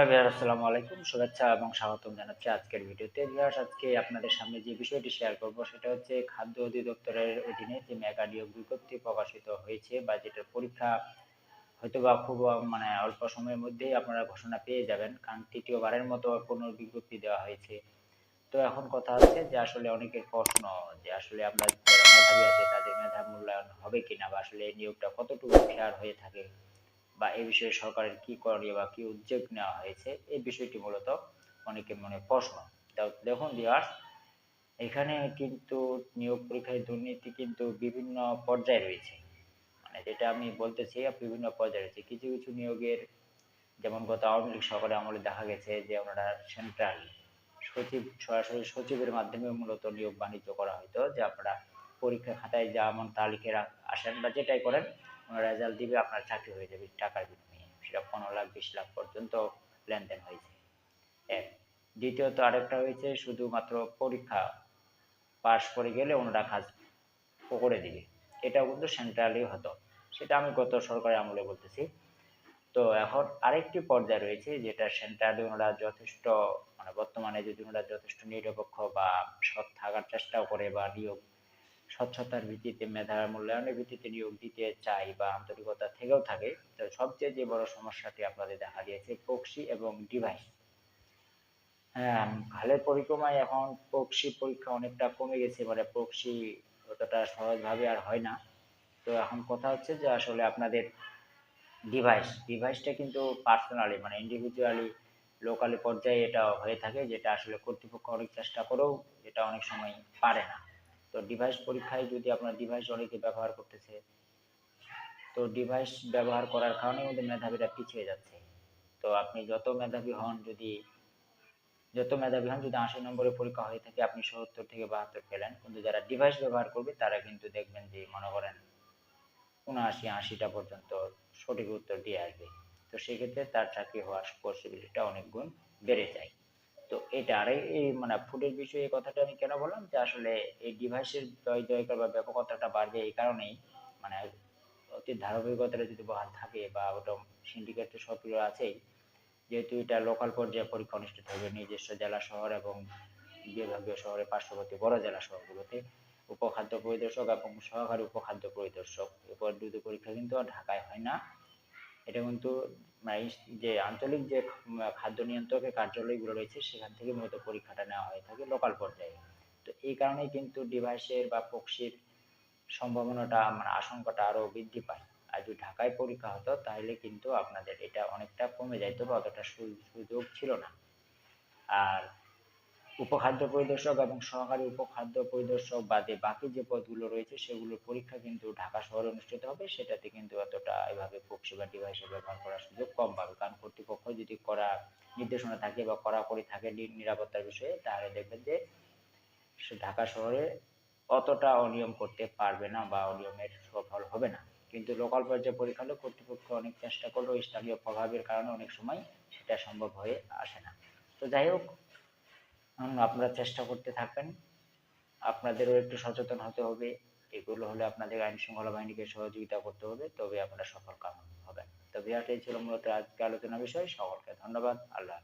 Hello viewer আসসালামু আলাইকুম। শুভেচ্ছা এবং স্বাগতম জানাচ্ছি আজকের ভিডিওতে। ভিউয়ার্স, আজকে আপনাদের সামনে যে বিষয়টি শেয়ার করব, সেটা হচ্ছে খাদ্য অধিদপ্তরের অধীনে যে মেগা নিয়োগ বিজ্ঞপ্তি প্রকাশিত হয়েছে বা যেটার পরীক্ষা হয়তো বা খুব মানে অল্প সময়ের মধ্যেই আপনারা ঘোষণা পেয়ে যাবেন, কারণ তৃতীয়বারের মতো পুনর্বিজ্ঞপ্তি দেওয়া হয়েছে। তো এখন কথা হচ্ছে যে আসলে অনেকের প্রশ্ন যে আসলে আমরা যারা মেধাবী আছে, তাদের মেধা মূল্যায়ন হবে কিনা বা আসলে নিয়োগটা কতটুকু ফেয়ার হয়ে থাকে? বা এই বিষয়ে সরকারের কি করণীয় বা কি উদ্যোগ নেওয়া হয়েছে, এই বিষয়টি মূলত অনেকের মনে প্রশ্ন। তো দেখুন ভিউয়ার্স এখানে কিন্তু নিয়োগ পরীক্ষায় দুর্নীতি কিন্তু বিভিন্ন পর্যায়ে রয়েছে। মানে যেটা আমি বলতে বলতেছি বিভিন্ন পর্যায়ে রয়েছে। কিছু কিছু নিয়োগের, যেমন গত আওয়ামী লীগ সরকারের আমলে দেখা গেছে যে ওনারা সেন্ট্রাল সচিব, সরাসরি সচিবের মাধ্যমে মূলত নিয়োগ বাণিজ্য করা হতো যে আপনারা পরীক্ষা খাতায় যেমন তা লিখে আসেন বা যেটাই করেন রেজাল্ট দিবে, আপনার চাকরি হয়ে যাবে, টাকার বিনিময়ে। সেটা পনেরো লাখ, বিশ লাখ পর্যন্ত লেনদেন হয়েছে। এক। দ্বিতীয়ত আরেকটা হয়েছে, শুধুমাত্র পরীক্ষা পাশ করে গেলে ওনারা কাজ করে দিবে। এটাও কিন্তু সেন্ট্রালি হতো। সেটা আমি গত সরকারের আমলে বলতেছি। তো এখন আরেকটি পর্যায়ে রয়েছে, যেটা সেন্ট্রালি ওনারা যথেষ্ট মানে বর্তমানে যদি ওনারা যথেষ্ট নিরপেক্ষ বা সৎ থাকার চেষ্টাও করে বা নিয়োগ স্বচ্ছতার ভিত্তিতে, মেধার মূল্যায়নের ভিত্তিতে নিয়োগ দিতে চাই বা আন্তরিকতা থেকেও থাকে, তো সবচেয়ে যে বড় সমস্যাটি আপনাদের দেখা দিয়েছে, প্রক্সি এবং ডিভাইস। হ্যাঁ হালের পরিক্রমায় এখন প্রক্সি পরীক্ষা অনেকটা কমে গেছে মানে প্রক্সি অতটা সহজভাবে আর হয় না। তো এখন কথা হচ্ছে যে আসলে আপনাদের ডিভাইস, ডিভাইসটা কিন্তু পার্সোনালি মানে ইন্ডিভিজুয়ালি লোকালি পর্যায়ে এটা হয়ে থাকে, যেটা আসলে কর্তৃপক্ষ অনেক চেষ্টা করেও এটা অনেক সময় পারে না। তো ডিভাইস পরীক্ষায় যদি আপনার ডিভাইস অনেকে ব্যবহার করতেছে, তো ডিভাইস ব্যবহার করার কারণে আমাদের মেধাবীরা পিছিয়ে যাচ্ছে। তো আপনি যত মেধাবী হন, যদি, যত মেধাবী হন, যদি আশি নম্বরের পরীক্ষা হয়ে থাকে, আপনি সত্তর থেকে বাহাত্তর পেলেন। কিন্তু যারা ডিভাইস ব্যবহার করবে, তারা কিন্তু দেখবেন যে, মনে করেন, উনআশি, আশিটা পর্যন্ত সঠিক উত্তর দিয়ে আসবে। তো সেক্ষেত্রে তার চাকরি হওয়ার পসিবিলিটিটা অনেক গুণ বেড়ে যায়। তো এটা আর এই- মানে ফুডের বিষয়ে এই কথাটা আমি কেন বললাম? যে আসলে এই ডিভাইসের জয় জয়কার বা ব্যাপকতাটা বাড়বে এই কারণেই। মানে অতি ধারাবাহিকতাটা যদি বহাল থাকে বা ওটা সিন্ডিকেট সক্রিয় আছেই, যেহেতু এটা লোকাল পর্যায়ে পরীক্ষা অনুষ্ঠিত হবে নিজস্ব জেলা শহর এবং বিভাগীয় শহরের পার্শ্ববর্তী বড় জেলা শহরগুলোতে উপখাদ্য পরিদর্শক এবং সহকারী উপখাদ্য পরিদর্শক। এরপর দুটো পরীক্ষা কিন্তু আর ঢাকায় হয় না। এটা কিন্তু যে আঞ্চলিক যে খাদ্য নিয়ন্ত্রকের কার্যালয়গুলো রয়েছে, সেখান থেকে মূলত পরীক্ষাটা নেওয়া হয়ে থাকে লোকাল পর্যায়ে। তো এই কারণেই কিন্তু ডিভাইসের বা পক্ষীর সম্ভাবনাটা মানে আশঙ্কাটা আরও বৃদ্ধি পায়। আর যদি ঢাকায় পরীক্ষা হতো, তাহলে কিন্তু আপনাদের এটা অনেকটা কমে যাইতো বা অতটা সুযোগ ছিল না। আর উপখাদ্য পরিদর্শক এবং সহকারী উপখাদ্য পরিদর্শক বাদে বাকি যে পদগুলো রয়েছে, সেগুলোর পরীক্ষা কিন্তু ঢাকা শহরে অনুষ্ঠিত হবে। সেটাতে কিন্তু এতটা এভাবে পক্ষী বা ডিভাইসে ব্যবহার করার সুযোগ কম পাবে। কারণ কর্তৃপক্ষ যদি করা নির্দেশনা থাকে বা কড়াকড়ি থাকে নিরাপত্তার বিষয়ে, তাহলে দেখবেন যে ঢাকা শহরে অতটা অনিয়ম করতে পারবে না বা অনিয়মের সফল হবে না। কিন্তু লোকাল পর্যায়ে পরীক্ষা হলে কর্তৃপক্ষ অনেক চেষ্টা করলেও স্থানীয় প্রভাবের কারণে অনেক সময় সেটা সম্ভব হয়ে আসে না। তো যাই হোক আপনারা চেষ্টা করতে থাকবেন আপনাদেরও একটু সচেতন হতে হবে। এগুলো হলে আপনাদের আইন শৃঙ্খলা বাহিনীকে সহযোগিতা করতে হবে তবে আপনারা সফল কাম হবেন তবে বিরাট এই ছিল মূলত আজকে আলোচনা বিষয়। সকলকে ধন্যবাদ। আল্লাহ